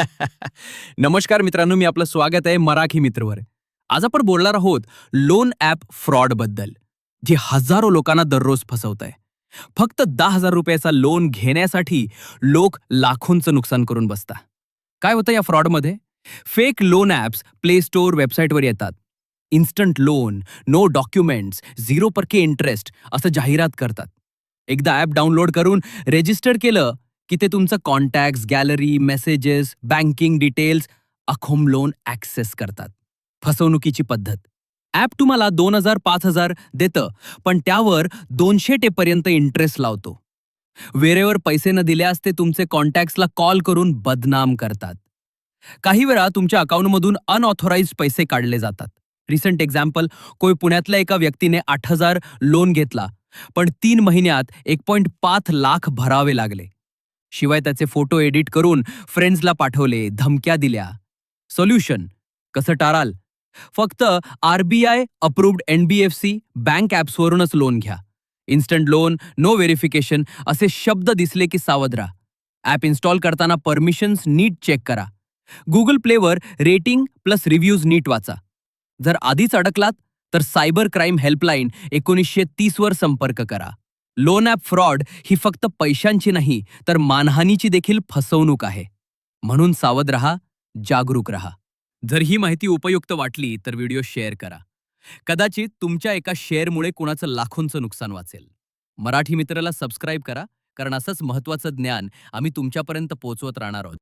नमस्कार मित्रांनो मी आपलं स्वागत आहे मराठी मित्रवर. आज आपण बोलणार आहोत लोन ॲप फ्रॉडबद्दल जे हजारो लोकांना दररोज फसवत आहे फक्त दहा हजार रुपयाचा लोन घेण्यासाठी लोक लाखोंचं नुकसान करून बसता काय होतं या फ्रॉडमध्ये? Fake loan apps play store वेबसाईटवर येतात. Instant loan no documents zero परके इंटरेस्ट असं जाहिरात करतात. एकदा ॲप डाउनलोड करून रेजिस्टर केलं की ते तुमचं contact gallery messages banking details Axom loan access करतात. फसवणुकीची पद्धत. ॲप तुम्हाला दोन हजार पाच हजार देतं पण त्यावर दोनशे टेपर्यंत इंटरेस्ट लावतो. वेळेवर पैसे न दिल्यास ते तुमचे कॉन्टॅक्ट्सला कॉल करून बदनाम करतात. काही वेळा तुमच्या अकाउंटमधून अनऑथोराइज पैसे काढले जातात. रिसेंट एक्झाम्पल कोय पुण्यातल्या एका व्यक्तीने आठ हजार लोन घेतला पण तीन महिन्यात एक पॉईंट पाच लाख भरावे लागले. शिवाय त्याचे फोटो एडिट करून फ्रेंड्सला पाठवले धमक्या दिल्या. सोल्युशन कसं टाराल फक्त आरबीआय अप्रूव्ड एनबीएफसी बँक ॲप्सवरूनच लोन घ्या. इन्स्टंट लोन नो व्हेरिफिकेशन असे शब्द दिसले की सावध राहा. ॲप इन्स्टॉल करताना परमिशन्स नीट चेक करा. गुगल प्लेवर रेटिंग प्लस रिव्ह्यूज नीट वाचा. जर आधीच अडकलात तर सायबर क्राईम हेल्पलाईन एकोणीसशे तीसवर संपर्क करा. लोन ॲप फ्रॉड ही फक्त पैशांची नाही तर मानहानीची देखील फसवणूक आहे. म्हणून सावध रहा जागरूक रहा. जर ही माहिती उपयुक्त वाटली तर व्हिडिओ शेअर करा. कदाचित तुमच्या एका शेअरमुळे कुणाचं लाखोंचं नुकसान वाचेल. मराठी मित्राला सबस्क्राईब करा कारण असंच महत्त्वाचं ज्ञान आम्ही तुमच्यापर्यंत पोहोचवत राहणार आहोत.